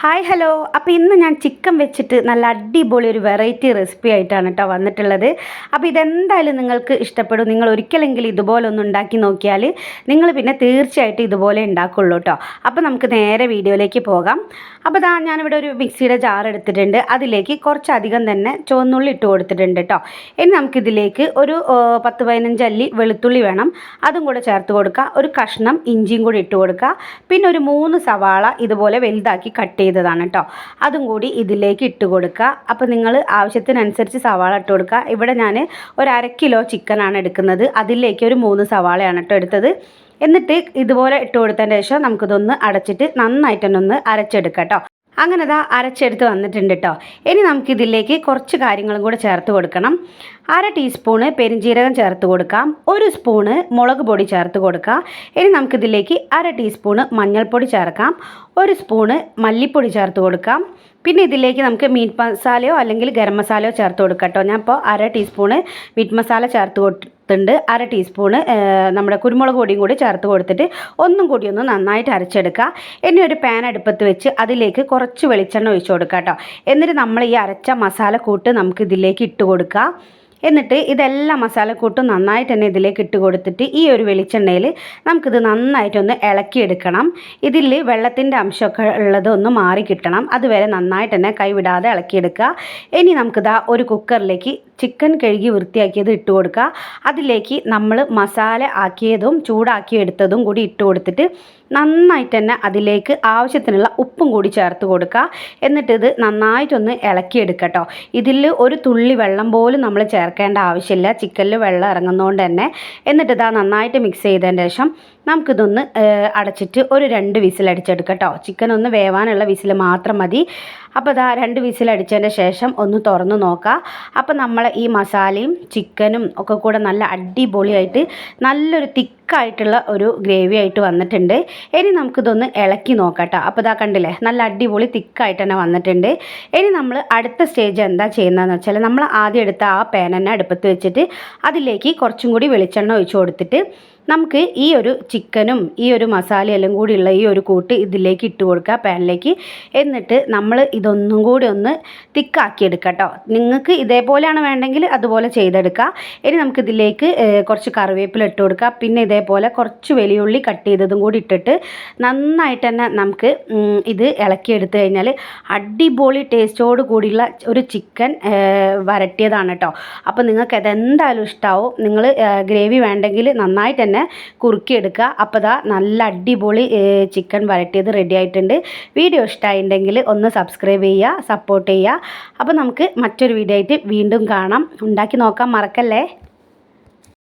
Hi hello അപ്പോൾ ഇന്ന് ഞാൻ ചിക്കൻ വെച്ചിട്ട് നല്ല അടിപൊളി ഒരു വെറൈറ്റി റെസിപ്പി ആയിട്ടാണ് കേട്ടോ വന്നിട്ടുള്ളത്. അപ്പോൾ ഇതെന്തായാലും നിങ്ങൾക്ക് ഇഷ്ടപ്പെടും. നിങ്ങൾ ഒരിക്കലെങ്കിലും ഇതുപോലെ ഒന്ന് ഉണ്ടാക്കി നോക്കിയാൽ നിങ്ങൾ പിന്നെ തീർച്ചയായിട്ടും ഇതുപോലെ ഉണ്ടാക്കുള്ളൂ കേട്ടോ അപ്പോൾ നമുക്ക് നേരെ വീഡിയോയിലേക്ക് പോകാം. അപ്പോൾ ഇതാ ഞാനിവിടെ ഒരു മിക്സിയുടെ ജാർ എടുത്തിട്ടുണ്ട്. അതിലേക്ക് കുറച്ചധികം തന്നെ ചുവന്നുള്ളി ഇട്ട് കൊടുത്തിട്ടുണ്ട് കേട്ടോ ഇനി നമുക്കിതിലേക്ക് ഒരു പത്ത് പതിനഞ്ച് അല്ലി വെളുത്തുള്ളി വേണം. അതും കൂടെ ചേർത്ത് കൊടുക്കുക. ഒരു കഷ്ണം ഇഞ്ചിയും കൂടി ഇട്ട് കൊടുക്കുക. പിന്നെ ഒരു മൂന്ന് സവാള ഇതുപോലെ വലുതാക്കി കട്ട് ചെയ്തതാണ് കേട്ടോ അതും കൂടി ഇതിലേക്ക് ഇട്ട് കൊടുക്കുക. അപ്പോൾ നിങ്ങൾ ആവശ്യത്തിനനുസരിച്ച് സവാള ഇട്ട് കൊടുക്കുക. ഇവിടെ ഞാൻ ഒരു അര കിലോ ചിക്കനാണ് എടുക്കുന്നത്. അതിലേക്ക് ഒരു മൂന്ന് സവാളയാണ് കേട്ടോ എടുത്തത്. എന്നിട്ട് ഇതുപോലെ ഇട്ട് കൊടുത്തതിന് ശേഷം നമുക്കിതൊന്ന് അടച്ചിട്ട് നന്നായിട്ട് തന്നെ ഒന്ന് അരച്ചെടുക്കാം കേട്ടോ അങ്ങനെ ദാ അരച്ചെടുത്ത് വന്നിട്ടുണ്ട് കേട്ടോ ഇനി നമുക്കിതിലേക്ക് കുറച്ച് കാര്യങ്ങളും കൂടെ ചേർത്ത് കൊടുക്കണം. അര ടീസ്പൂണ് പെരിഞ്ജീരകം ചേർത്ത് കൊടുക്കാം. ഒരു സ്പൂണ് മുളക് പൊടി ചേർത്ത് കൊടുക്കാം. ഇനി നമുക്കിതിലേക്ക് അര ടീസ്പൂണ് മഞ്ഞൾപ്പൊടി ചേർക്കാം. ഒരു സ്പൂണ് മല്ലിപ്പൊടി ചേർത്ത് കൊടുക്കാം. പിന്നെ ഇതിലേക്ക് നമുക്ക് മീറ്റ് മസാലയോ അല്ലെങ്കിൽ ഗരം മസാലയോ ചേർത്ത് കൊടുക്കാം കേട്ടോ. ഞാൻ ഇപ്പോൾ അര ടീസ്പൂണ് മീറ്റ് മസാല ചേർത്ത് കൊടുത്തിട്ടുണ്ട് അര ടീസ്പൂണ് നമ്മുടെ കുരുമുളക് പൊടിയും കൂടി ചേർത്ത് കൊടുത്തിട്ട് ഒന്നും കൂടി ഒന്ന് നന്നായിട്ട് അരച്ചെടുക്കുക. ഇനി ഒരു പാൻ അടുപ്പത്ത് വെച്ച് അതിലേക്ക് കുറച്ച് വെളിച്ചെണ്ണ ഒഴിച്ചു കൊടുക്കുക കേട്ടോ. എന്നിട്ട് നമ്മൾ ഈ അരച്ച മസാല കൂട്ട് നമുക്ക് ഇതിലേക്ക് ഇട്ട് കൊടുക്കുക. എന്നിട്ട് ഇതെല്ലാം മസാലക്കൂട്ടും നന്നായിട്ട് തന്നെ ഇതിലേക്ക് ഇട്ട് കൊടുത്തിട്ട് ഈ ഒരു വെളിച്ചെണ്ണയിൽ നമുക്കിത് നന്നായിട്ടൊന്ന് ഇളക്കിയെടുക്കണം. ഇതിൽ വെള്ളത്തിന്റെ അംശമൊക്കെ ഉള്ളത് ഒന്ന് മാറി കിട്ടണം. അതുവരെ നന്നായിട്ട് തന്നെ കൈവിടാതെ ഇളക്കിയെടുക്കുക. ഇനി നമുക്കിതാ ഒരു കുക്കറിലേക്ക് ചിക്കൻ കഴുകി വൃത്തിയാക്കിയത് ഇട്ട് കൊടുക്കുക. അതിലേക്ക് നമ്മൾ മസാല ആക്കിയതും ചൂടാക്കി എടുത്തതും കൂടി ഇട്ട് കൊടുത്തിട്ട് നന്നായിട്ട് തന്നെ അതിലേക്ക് ആവശ്യത്തിനുള്ള ഉപ്പും കൂടി ചേർത്ത് കൊടുക്കുക. എന്നിട്ടിത് നന്നായിട്ടൊന്ന് ഇളക്കിയെടുക്കട്ടോ. കേട്ടോ ഇതിൽ ഒരു തുള്ളി വെള്ളം പോലും നമ്മൾ ചേർക്കേണ്ട ആവശ്യമില്ല. ചിക്കനിൽ വെള്ളം ഇറങ്ങുന്നതുകൊണ്ട് തന്നെ. എന്നിട്ട് ഇതാ നന്നായിട്ട് മിക്സ് ചെയ്തതിന് ശേഷം നമുക്കിതൊന്ന് അടച്ചിട്ട് ഒരു രണ്ട് വിസിൽ അടിച്ചെടുക്കാം കേട്ടോ ചിക്കൻ ഒന്ന് വേവാനുള്ള വിസിൽ മാത്രം മതി. അപ്പോൾ ഇതാ രണ്ട് വിസിൽ അടിച്ചതിന്റെ ശേഷം ഒന്ന് തുറന്ന് നോക്കാം. അപ്പോൾ നമ്മൾ ഈ മസാലയും ചിക്കനും ഒക്കെ കൂടെ നല്ല അടിപൊളിയായിട്ട് നല്ലൊരു തിക്കായിട്ടുള്ള ഒരു ഗ്രേവി ആയിട്ട് വന്നിട്ടുണ്ട്. ഇനി നമുക്കിതൊന്ന് ഇളക്കി നോക്കാം അപ്പോൾ ഇതാ കണ്ടില്ലേ നല്ല അടിപൊളി തിക്കായിട്ട് തന്നെ വന്നിട്ടുണ്ട്. ഇനി നമ്മൾ അടുത്ത സ്റ്റേജ് എന്താ ചെയ്യുന്നതെന്ന് വെച്ചാൽ നമ്മൾ ആദ്യം എടുത്ത ആ പാൻ തന്നെ അടുപ്പത്ത് വെച്ചിട്ട് അതിലേക്ക് കുറച്ചും കൂടി വെളിച്ചെണ്ണ ഒഴിച്ച് കൊടുത്തിട്ട് നമുക്ക് ഈ ഒരു ചിക്കനും ഈ ഒരു മസാലയെല്ലാം കൂടിയുള്ള ഈ ഒരു കൂട്ട് ഇതിലേക്ക് ഇട്ട് കൊടുക്കുക പാനിലേക്ക് എന്നിട്ട് നമ്മൾ ഇതൊന്നും കൂടി ഒന്ന് തിക്കാക്കി നിങ്ങൾക്ക് ഇതേപോലെയാണ് വേണ്ടെങ്കിൽ അതുപോലെ ചെയ്തെടുക്കുക. ഇനി നമുക്കിതിലേക്ക് കുറച്ച് കറിവേപ്പില ഇട്ട് കൊടുക്കുക. പിന്നെ ഇതേപോലെ കുറച്ച് വലിയുള്ളി കട്ട് ചെയ്തതും കൂടി ഇട്ടിട്ട് നന്നായിട്ട് തന്നെ നമുക്ക് ഇത് ഇളക്കിയെടുത്ത് കഴിഞ്ഞാൽ അടിപൊളി ടേസ്റ്റോട് കൂടിയുള്ള ഒരു ചിക്കൻ വരട്ടിയതാണ് കേട്ടോ. അപ്പോൾ നിങ്ങൾക്ക് അതെന്തായാലും ഇഷ്ടമാവും നിങ്ങൾ ഗ്രേവി വേണ്ടെങ്കിൽ നന്നായിട്ട് തന്നെ കുറുക്കിയെടുക്കുക അപ്പോൾ ഇതാ നല്ല അടിപൊളി ചിക്കൻ വരട്ടിയത് റെഡി ആയിട്ടുണ്ട്. വീഡിയോ ഇഷ്ടമായിട്ടുണ്ടെങ്കിൽ ഒന്ന് സബ്സ്ക്രൈബ് ചെയ്യുക സപ്പോർട്ട് ചെയ്യുക. അപ്പോൾ നമുക്ക് മറ്റൊരു വീഡിയോ ആയിട്ട് വീണ്ടും കാണാം. ഉണ്ടാക്കി നോക്കാൻ മറക്കല്ലേ?